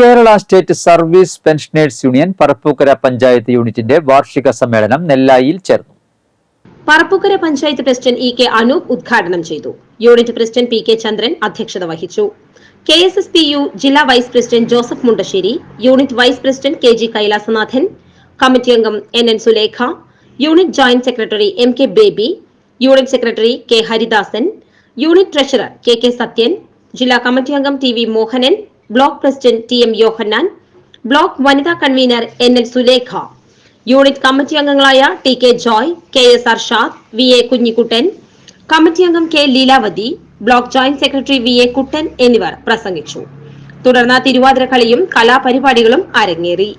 Kerala state service pensioners union Parappukkara panchayat യൂണിറ്റിന്റെ വാർഷിക സമ്മേളനം നെല്ലായിൽ ചേർന്നു. Parappukkara panchayat president E K Anoop ഉദ്ഘാടനം ചെയ്തു. Unit president P K Chandran അധ്യക്ഷത വഹിച്ചു. K S S P U ജില്ലാ vice president Joseph Mundassery unit vice president K G Kailasanathan committee അംഗം N N Sulekha unit joint secretary M K Baby unit secretary K Haridasan unit treasurer K K Sathyan ജില്ലാ committee അംഗം T V Mohanan block president T M Yohannan block വനിതാ convener N L Sulekha unit committee അംഗങ്ങളായ T K Joy K S Arshad V A Kunjikuttan committee അംഗം K Leelavathi block joint secretary V A Kuttan എന്നിവർ പ്രസംഗിച്ചു. തുടർന്ന് തിരുവാതിര കളിയും കലാപരിപാടികളും അരങ്ങേറി.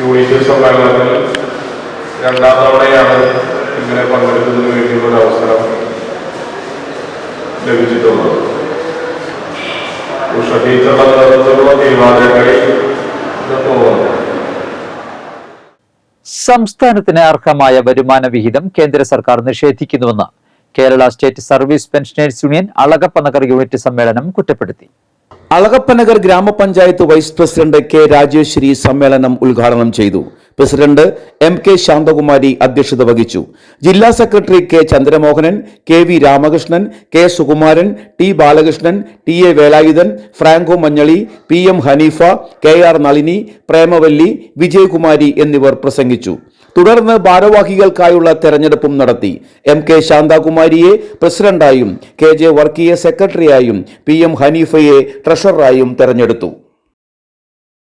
Unit സമ്മേളനത്തിൽ രണ്ടാം തവണയാണ് ഇങ്ങനെ പങ്കെടുക്കുന്നതിന് വേണ്ടിയുള്ള ഒരു അവസരം ലഭിച്ചിട്ടുള്ളത്. ഉഷ ടീച്ചറുടെ നേതൃത്വത്തിലുള്ള തീരുമാനങ്ങളിൽ തോന്നുന്നു സംസ്ഥാനത്തിന് അർഹമായ വരുമാന വിഹിതം കേന്ദ്ര സർക്കാർ നിഷേധിക്കുന്നുവെന്ന് Kerala state service pensioners union Alakappanagar unit സമ്മേളനം കുറ്റപ്പെടുത്തി. അളകപ്പനഗർ ഗ്രാമപഞ്ചായത്ത് വൈസ് പ്രസിഡന്റ് കെ രാജേശ്വരി സമ്മേളനം ഉദ്ഘാടനം ചെയ്തു. പ്രസിഡന്റ് എം കെ ശാന്തകുമാരി അധ്യക്ഷത വഹിച്ചു. ജില്ലാ secretary K Chandramohanan K V Ramakrishnan K Sukumaran T Balakrishnan T A Velayudhan Franco Manjali P M Haneefa K R Nalini Premavalli Vijayakumari എന്നിവർ പ്രസംഗിച്ചു. തുടർന്ന് ഭാരവാഹികൾക്കായുള്ള തെരഞ്ഞെടുപ്പും നടത്തി. എം കെ ശാന്താകുമാരിയെ പ്രസിഡന്റായും കെ ജെ വർക്കിയെ സെക്രട്ടറിയായും പി എം ഹനീഫയെ ട്രഷററായും തെരഞ്ഞെടുത്തു.